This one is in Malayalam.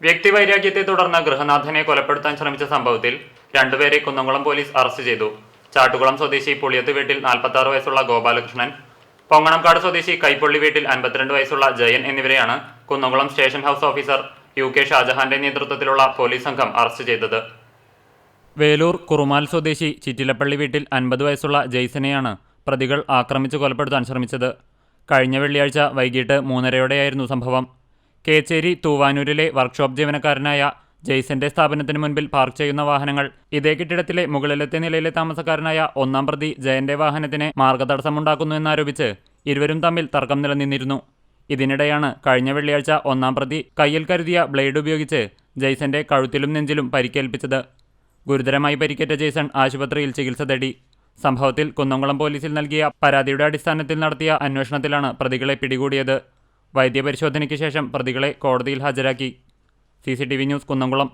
വ്യക്തിവൈരാഗ്യത്തെ തുടർന്ന് ഗൃഹനാഥനെ കൊലപ്പെടുത്താൻ ശ്രമിച്ച സംഭവത്തിൽ രണ്ടുപേരെ കുന്നംകുളം പോലീസ് അറസ്റ്റ് ചെയ്തു. ചാട്ടുകുളം സ്വദേശി പുളിയത്ത് വീട്ടിൽ നാൽപ്പത്തി വയസ്സുള്ള ഗോപാലകൃഷ്ണൻ പൊങ്ങണംകാട് സ്വദേശി കൈപ്പള്ളി വീട്ടിൽ അൻപത്തിരണ്ട് വയസ്സുള്ള ജയൻ എന്നിവരെയാണ് Kunnamkulam station house officer U K ഷാജഹാന്റെ നേതൃത്വത്തിലുള്ള പോലീസ് സംഘം അറസ്റ്റ് ചെയ്തത്. വേലൂർ കുറുമാൽ സ്വദേശി ചിറ്റിലപ്പള്ളി വീട്ടിൽ അൻപത് വയസ്സുള്ള ജെയ്സനെയാണ് പ്രതികൾ ആക്രമിച്ച് കൊലപ്പെടുത്താൻ ശ്രമിച്ചത്. കഴിഞ്ഞ വെള്ളിയാഴ്ച വൈകിട്ട് മൂന്നരയോടെയായിരുന്നു സംഭവം. കേച്ചേരി തൂവാനൂരിലെ വർക്ക്ഷോപ്പ് ജീവനക്കാരനായ ജെയ്സന്റെ സ്ഥാപനത്തിന് മുൻപിൽ പാർക്ക് ചെയ്യുന്ന വാഹനങ്ങൾ. ഇതേ കെട്ടിടത്തിലെ മുകളിലത്തെ നിലയിലെ താമസക്കാരനായ ഒന്നാം പ്രതി ജയന്റെ വാഹനത്തിന് മാർഗതടസ്സമുണ്ടാക്കുന്നു എന്നാരോപിച്ച് ഇരുവരും തമ്മിൽ തർക്കം നിലനിന്നിരുന്നു. ഇതിനിടെയാണ് കഴിഞ്ഞ വെള്ളിയാഴ്ച ഒന്നാം പ്രതി കയ്യിൽ കരുതിയ ബ്ലേഡ് ഉപയോഗിച്ച് ജെയ്സന്റെ കഴുത്തിലും നെഞ്ചിലും പരിക്കേൽപ്പിച്ചത്. ഗുരുതരമായി പരിക്കേറ്റ ജെയ്സൺ ആശുപത്രിയിൽ ചികിത്സ തേടി. സംഭവത്തിൽ കുന്നംകുളം പോലീസിൽ നൽകിയ പരാതിയുടെ അടിസ്ഥാനത്തിൽ നടത്തിയ അന്വേഷണത്തിലാണ് പ്രതികളെ പിടികൂടിയത്. വൈദ്യപരിശോധനയ്ക്ക് ശേഷം പ്രതികളെ കോടതിയിൽ ഹാജരാക്കി. C News Kunnamkulam.